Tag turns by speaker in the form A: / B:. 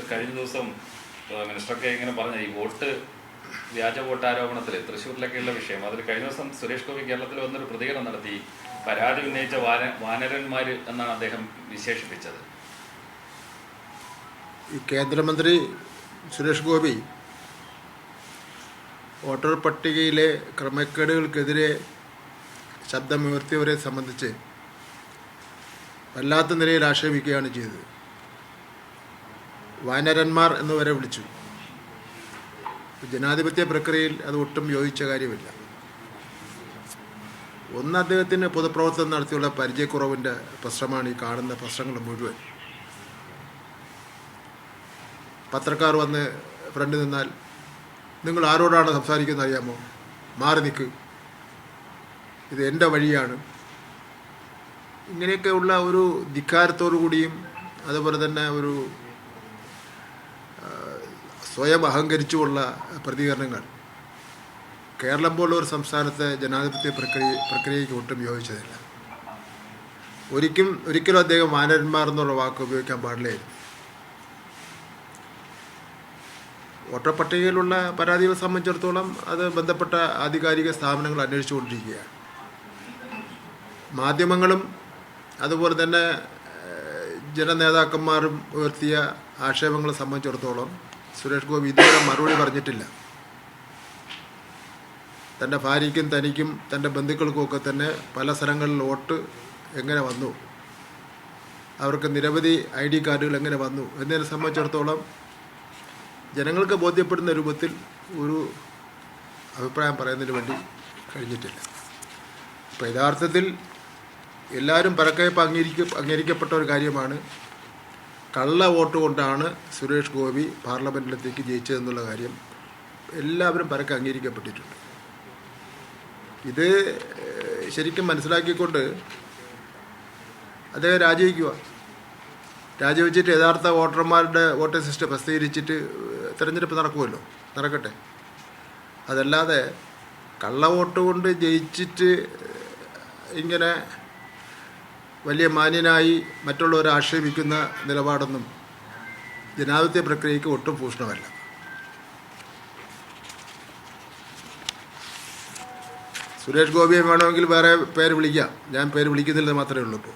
A: Minister കഴിഞ്ഞ ദിവസം മിനിസ്റ്ററൊക്കെ ഇങ്ങനെ പറഞ്ഞ ഈ വോട്ട് വ്യാജ വോട്ട് ആരോപണത്തിൽ തൃശ്ശൂരിലൊക്കെയുള്ള വിഷയം. അതിൽ കഴിഞ്ഞ ദിവസം സുരേഷ് ഗോപി കേരളത്തിൽ വന്നൊരു പ്രതികരണം നടത്തി പരാതി ഉന്നയിച്ച വാന വാനരന്മാർ എന്നാണ് അദ്ദേഹം വിശേഷിപ്പിച്ചത്.
B: ഈ കേന്ദ്രമന്ത്രി സുരേഷ് ഗോപി വോട്ടർ പട്ടികയിലെ ക്രമക്കേടുകൾക്കെതിരെ ശബ്ദമുയർത്തിയവരെ സംബന്ധിച്ച് വല്ലാത്ത നിലയിൽ ആക്ഷേപിക്കുകയാണ് ചെയ്തത്. വാനരന്മാർ എന്ന് വരെ വിളിച്ചു. ജനാധിപത്യ പ്രക്രിയയിൽ അത് ഒട്ടും യോജിച്ച കാര്യമില്ല. ഒന്ന് അദ്ദേഹത്തിന് പൊതുപ്രവർത്തനം നടത്തിയുള്ള പരിചയക്കുറവിന്റെ പ്രശ്നമാണ് ഈ കാണുന്ന പ്രശ്നങ്ങൾ മുഴുവൻ. പത്രക്കാർ വന്ന് ഫ്രണ്ട് നിന്നാൽ നിങ്ങൾ ആരോടാണ് സംസാരിക്കുന്നത് അറിയാമോ? മാറി നിൽക്ക്. ഇത് എന്റെ വഴിയാണ്. ഇങ്ങനെയൊക്കെയുള്ള ഒരു ധിക്കാരത്തോടു കൂടിയും അതുപോലെ തന്നെ ഒരു സ്വയം അഹങ്കരിച്ചുള്ള പ്രതികരണങ്ങൾ. കേരളം പോലുള്ള ഒരു സംസ്ഥാനത്തെ ജനാധിപത്യ പ്രക്രിയ പ്രക്രിയയ്ക്ക് ഒട്ടും യോജിച്ചതില്ല. ഒരിക്കലും ഒരിക്കലും അദ്ദേഹം മാനന്മാർ എന്നുള്ള വാക്ക് ഉപയോഗിക്കാൻ പാടില്ലായിരുന്നു. വോട്ടർപട്ടികയിലുള്ള പരാതികളെ സംബന്ധിച്ചിടത്തോളം അത് ബന്ധപ്പെട്ട ആധികാരിക സ്ഥാപനങ്ങൾ അന്വേഷിച്ചുകൊണ്ടിരിക്കുകയാണ്. മാധ്യമങ്ങളും അതുപോലെ തന്നെ ജനനേതാക്കന്മാരും ഉയർത്തിയ ആക്ഷേപങ്ങളെ സംബന്ധിച്ചിടത്തോളം സുരേഷ് ഗോപി ഇതുവരെ മറുപടി പറഞ്ഞിട്ടില്ല. തന്റെ ഭാര്യയ്ക്കും തനിക്കും തന്റെ ബന്ധുക്കൾക്കുമൊക്കെ തന്നെ പല സ്ഥലങ്ങളിൽ വോട്ട് എങ്ങനെ വന്നു? അവർക്ക് നിരവധി ഐ ഡി കാർഡുകൾ എങ്ങനെ വന്നു? എന്നതിനെ സംബന്ധിച്ചിടത്തോളം ജനങ്ങൾക്ക് ബോധ്യപ്പെടുന്ന രൂപത്തിൽ ഒരു അഭിപ്രായം പറയുന്നതിന് വേണ്ടി കഴിഞ്ഞിട്ടില്ല. അപ്പോൾ യഥാർത്ഥത്തിൽ എല്ലാവരും പരക്കയപ്പ് അംഗീകരിക്ക അംഗീകരിക്കപ്പെട്ട ഒരു കാര്യമാണ് കള്ള വോട്ട് കൊണ്ടാണ് സുരേഷ് ഗോപി പാർലമെന്റിലെത്തേക്ക് ജയിച്ചതെന്നുള്ള കാര്യം എല്ലാവരും പരക്കെ അംഗീകരിക്കപ്പെട്ടിട്ടുണ്ട്. ഇത് ശരിക്കും മനസ്സിലാക്കിക്കൊണ്ട് അദ്ദേഹം രാജിവെക്കുക രാജിവെച്ചിട്ട് യഥാർത്ഥ വോട്ടർമാരുടെ വോട്ടിംഗ് സിസ്റ്റം പ്രസിദ്ധീകരിച്ചിട്ട് തിരഞ്ഞെടുപ്പ് നടക്കുമല്ലോ. നടക്കട്ടെ. അതല്ലാതെ കള്ള വോട്ട് കൊണ്ട് ജയിച്ചിട്ട് ഇങ്ങനെ വലിയ മാന്യനായി മറ്റുള്ളവരെ ആക്ഷേപിക്കുന്ന നിലപാടൊന്നും ജനാധിപത്യ പ്രക്രിയയ്ക്ക് ഒട്ടും ഭൂഷണമല്ല സുരേഷ് ഗോപിയെ വേണമെങ്കിൽ വേറെ പേര് വിളിക്കാം. ഞാൻ പേര് വിളിക്കുന്നില്ലെന്ന് മാത്രമേ ഉള്ളൂ ഇപ്പോൾ.